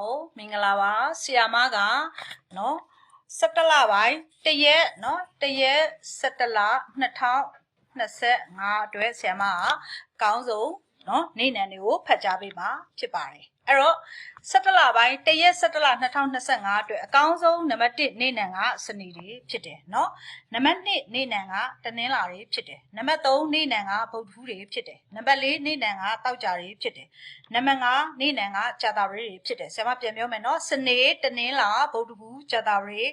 ဟုတ်မင်္ဂလာပါဆီယာမကနော်17လပိုင်းတရက်နော်တရက်17လ2025အတွက်ဆီယာမကအကောင်းဆုံးနော်နေ့နံတွေကိုဖတ်ကြားပေးမှာဖြစ်ပါတယ် အဲ့တော့17လပိုင်းတရက်17လ2025အတွက်အကောင်းဆုံးနံပါတ်1နေ့နံကစနေတွေဖြစ်တယ်နော်နံပါတ်2နေ့နံကတနင်္လာတွေဖြစ်တယ်နံပါတ်3နေ့နံကဗုဒ္ဓဟူးတွေဖြစ်တယ်နံပါတ်4နေ့နံကတောက်ကြတွေဖြစ်တယ်နံပါတ်5နေ့နံကကြာတာရီတွေဖြစ်တယ်ဆရာမပြန်ပြောမယ်နော်စနေတနင်္လာဗုဒ္ဓဘူးကြာတာရီ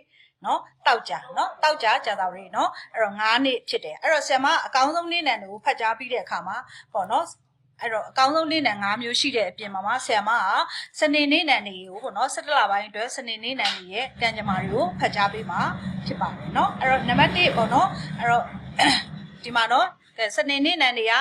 နော်တောက်ကြနော်တောက်ကြကြာတာရီနော်အဲ့တော့9နေ့ဖြစ်တယ်အဲ့တော့ဆရာမအကောင်းဆုံးနေ့နံတွေကိုဖတ်ကြားပြီးတဲ့အခါမှာပေါ့နော် အဲ့တော့အကောင်းဆုံးနေ့နံ5မျိုးရှိတဲ့အပြင်မှာမှာဆရာမကစနေနေ့နံတွေကိုပေါ့နော်17လပိုင်းအတွက်စနေနေ့နံတွေရဲ့ကံကြမ္မာတွေကိုဖတ်ကြားပေးမှာဖြစ်ပါတယ်နော်အဲ့တော့နံပါတ်1ပေါ့နော်အဲ့တော့ဒီမှာနော်ကဲစနေနေ့နံတွေက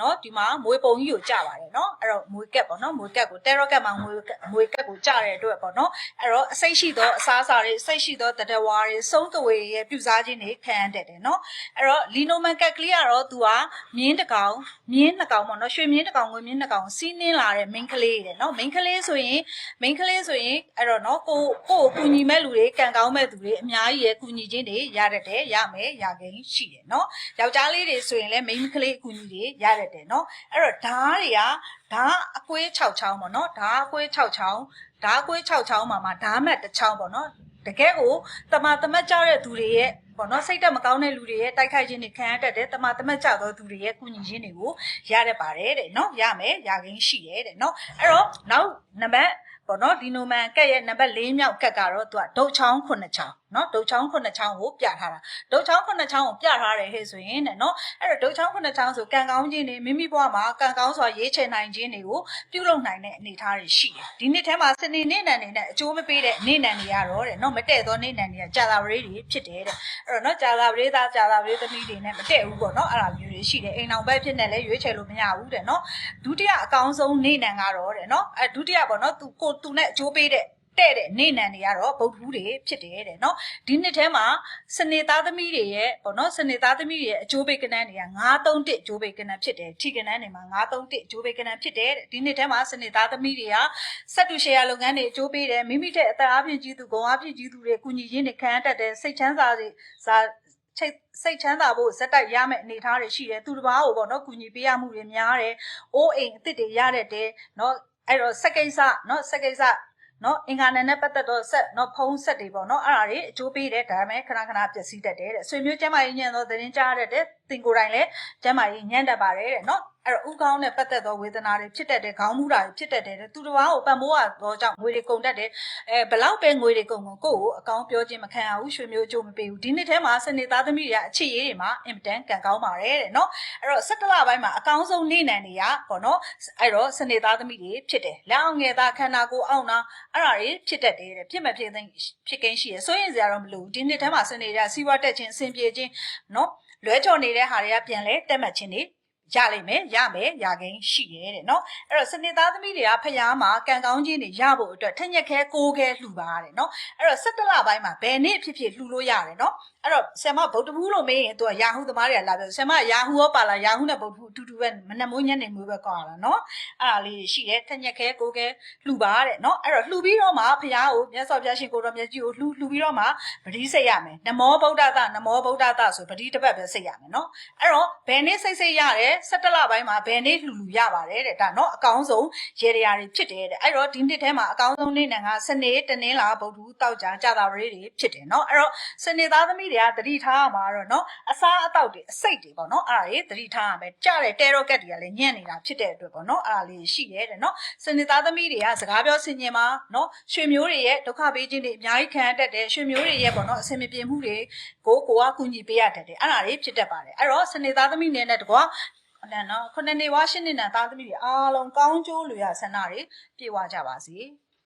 နော်ဒီမှာမွေးပုံကြီးကိုကြပါတယ်နော်အဲ့တော့မွေးကက်ပေါ့နော်မွေးကက်ကိုတဲရော့ကက်မှာမွေးကက်မွေးကက်ကိုကြတဲ့အတွက်ပေါ့နော်အဲ့တော့အစိတ်ရှိသောအစားအစာတွေအစိတ်ရှိသောတတဝါတွေစုံးသွေရဲ့ပြုစားခြင်းတွေခံရတတ်တယ်နော်အဲ့တော့လီနိုမန်ကက်ကလေးကတော့သူကမြင်းတစ်ကောင်မြင်းနှစ်ကောင်ပေါ့နော်ရွှေမြင်းတစ်ကောင်ငွေမြင်းနှစ်ကောင်စီးနင်းလာတဲ့မိန်းကလေးတွေနော်မိန်းကလေးဆိုရင်မိန်းကလေးဆိုရင်အဲ့တော့နော်ကိုကိုကိုကူညီမဲ့လူတွေကံကောင်းမဲ့သူတွေအများကြီးရဲ့ကူညီခြင်းတွေရတတ်တယ်ရမယ်ရကိန်းရှိတယ်နော်ယောက်ျားလေးတွေဆိုရင်လည်းမိန်းကလေးအကူအညီတွေရရယ်เนาะအဲ့တော့ဓားတွေကဓားအကွေး6ချောင်းပေါ့เนาะဓားအကွေး6ချောင်းဓားအကွေး6ချောင်းမှာမှာဓားမတ်တစ်ချောင်းပေါ့เนาะတကယ်ကိုတမတမတ်ကြတဲ့သူတွေရဲ့ ပေါ့နော်စိတ်တက်မကောင်းတဲ့လူတွေရဲ့တိုက်ခိုက်ခြင်းတွေခံရတတ်တယ်တမတမတ်ကြသောသူတွေရဲ့ကုညီခြင်းတွေကိုရရပါတယ်တဲ့နော်ရမယ်ရခင်းရှိတယ်တဲ့နော်အဲ့တော့နောက်နံပါတ်ပေါ့နော်ဒီနိုမန်ကက်ရဲ့နံပါတ်၄မြောက်ကက်ကတော့သူကဒုတ်ချောင်း9ချောင်းနော်ဒုတ်ချောင်း9ချောင်းကိုပြထားတာဒုတ်ချောင်း9ချောင်းကိုပြထားတယ်ဟဲ့ဆိုရင်တဲ့နော်အဲ့တော့ဒုတ်ချောင်း9ချောင်းဆိုကံကောင်းခြင်းတွေမိမိဘဝမှာကံကောင်းစွာရေးချယ်နိုင်ခြင်းတွေကိုပြုလုပ်နိုင်တဲ့အနေအထားတွေရှိတယ်ဒီနှစ်ထဲမှာစနေနေ့နံနေနဲ့အကျိုးမပေးတဲ့နေ့နံတွေကတော့တဲ့နော်မတည့်သောနေ့နံတွေကကြာတာပရိတွေဖြစ်တယ်တဲ့အဲ့တော့နော်ကြာသာပရိသားကြာသာပရိသမီးတွေနဲ့မတည့်ဘူးပေါ့နော်အဲ့ဒါမျိုးတွေရှိတယ်အိမ်အောင်ဘက်ဖြစ်နေလဲရွေးချယ်လို့မရဘူးတဲ့နော်ဒုတိယအကောင်းဆုံးနေ့နံကတော့တဲ့နော်အဲဒုတိယပေါ့နော်သူကိုသူနဲ့အကျိုးပေးတဲ့ တဲ့တဲ့နေနံတွေကတော့ဗုဒ္ဓဟူးတွေဖြစ်တယ်တဲ့နော်ဒီနှစ်ထဲမှာစနေသားသမီးတွေရဲ့ပေါ့နော်စနေသားသမီးတွေရဲ့အကျိုးပေးကနန်းတွေက931အကျိုးပေးကနန်းဖြစ်တယ်ထိကနန်းတွေမှာ931အကျိုးပေးကနန်းဖြစ်တယ်တဲ့ဒီနှစ်ထဲမှာစနေသားသမီးတွေကစက်တူရှယ်ယာလုပ်ငန်းတွေအကျိုးပေးတယ်မိမိတဲ့အသက်အပြင်ကြီးသူဂုံအပြင်ကြီးသူတွေကုညီရင်းတွေခံရတတ်တယ်စိတ်ချမ်းသာတွေစာချိတ်စိတ်ချမ်းသာဖို့ဇက်တိုက်ရမယ့်အနေအထားတွေရှိတယ်သူတစ်ပါးကိုပေါ့နော်ကုညီပေးရမှုတွေများတယ်အိုးအိမ်အစ်စ်တွေရတတ်တယ်နော်အဲ့တော့စက်ကိစ္စနော်စက်ကိစ္စ နော်အင်္ဂါနယ်နဲ့ပတ်သက်တော့ဆက်နော်ဖုံးဆက်တွေပေါ့နော်အဲ့ဒါတွေအကျိုးပေးတယ်ဒါပေမဲ့ခဏခဏပျက်စီးတတ်တယ်တဲ့ဆွေမျိုးကျမ်းမာရေးညံ့သောသတင်းကြားရတဲ့ တင်ကိုယ်တိုင်လည်းကျမ်းမာရေးညံ့တတ်ပါတယ်တဲ့နော်အဲ့တော့ဥကောင်းနဲ့ပတ်သက်သောဝေဒနာတွေဖြစ်တတ်တယ်ခေါင်းမူတာတွေဖြစ်တတ်တယ်တဲ့သူတစ်ပါးကိုပံ့ပိုးရတော့ကြောင့်ငွေတွေကုန်တတ်တယ်အဲဘလောက်ပဲငွေတွေကုန်ကုန်ကိုယ့်ကိုအကောင်းပြောခြင်းမခံရဘူးရွှေမျိုးအကျိုးမပေးဘူးဒီနှစ်ထဲမှာစနေသားသမီးတွေကအချစ်ရေးတွေမှာအင်မတန်ကံကောင်းပါတယ်တဲ့နော်အဲ့တော့17လပိုင်းမှာအကောင်းဆုံးနေ့နံတွေကပေါ့နော်အဲ့တော့စနေသားသမီးတွေဖြစ်တယ်လက်အောင်ငယ်သားခန္ဓာကိုယ်အောင်နာအဲ့ဒါတွေဖြစ်တတ်တယ်တဲ့ဖြစ်မဖြစ်သိဖြစ်ကင်းရှိရဆိုရင်စရာတော့မလိုဘူးဒီနှစ်ထဲမှာစနေတွေကစီးပွားတက်ခြင်းအဆင်ပြေခြင်းနော် လွဲချော်နေတဲ့ဟာတွေကပြန်လဲတက်မှတ်ခြင်းတွေ ရလိမ့်မယ်ရမယ်ရခိုင်ရှိတယ်တဲ့နော်အဲ့တော့စနစ်သားသမီးတွေကဖျားမှာကံကောင်းခြင်းတွေရဖို့အတွက်ထက်ညက်ခဲကိုးခဲလှူပါတယ်နော်အဲ့တော့၁၇လပိုင်းမှာဘယ်နေ့ဖြစ်ဖြစ်လှူလို့ရတယ်နော်အဲ့တော့ဆ iam ဗုဒ္ဓဘူးလို့မေးရင်သူကယာဟူသမားတွေကလာပြောဆ iam ယာဟူရောပါလာယာဟူနဲ့ဗုဒ္ဓဘူးအတူတူပဲမနှမိုးညနေမျိုးပဲကွာလားနော်အဲ့ဒါလေးရှိတယ်ထက်ညက်ခဲကိုးခဲလှူပါတဲ့နော်အဲ့တော့လှူပြီးတော့မှဖျားကိုမြတ်စွာဘုရားရှင်ကိုတော်မြတ်ကြီးကိုလှူလှူပြီးတော့မှပတိစိတ်ရမယ်နမောဗုဒ္ဓသနမောဗုဒ္ဓသဆိုပတိတစ်ပတ်ပဲစိတ်ရမယ်နော်အဲ့တော့ဘယ်နေ့စိတ်စိတ်ရတယ်17လပိုင်းမှာဘယ်နေ့လှူလူရပါတယ်တဲ့ဒါနော်အကောင်းဆုံးရေတရာတွေဖြစ်တယ်တဲ့အဲ့တော့ဒီနှစ်ထဲမှာအကောင်းဆုံးနေ့နိုင်ငံကစနေတနင်္လာဗုဒ္ဓတောက်ကြကြာတာရီတွေဖြစ်တယ်နော်အဲ့တော့စနေသားသမီးတွေကသတိထားရမှာတော့နော်အစားအသောက်တွေအစိတ်တွေပေါ့နော်အဲ့ဒါတွေသတိထားရမယ်ကြတဲ့တဲရော့ကက်တွေကလည်းညံ့နေတာဖြစ်တဲ့အတွက်ပေါ့နော်အဲ့ဒါလေးရှိတယ်တဲ့နော်စနေသားသမီးတွေကစကားပြောဆင်ញင်မှာနော်ရွှေမျိုးတွေရဲ့ဒုက္ခပေးခြင်းတွေအများကြီးခံရတတ်တယ်ရွှေမျိုးတွေရဲ့ပေါ့နော်အဆင်မပြေမှုတွေကိုကိုကကူညီပေးရတတ်တယ်အဲ့ဒါတွေဖြစ်တတ်ပါတယ်အဲ့တော့စနေသားသမီးတွေနဲ့တကွာ အဲ့ဒါနော်ခုနှစ်နေဝါရှင်းနေတဲ့သားသမီးတွေအားလုံးကောင်းကျိုးလူရဆန္ဒတွေပြေဝကြပါစေ။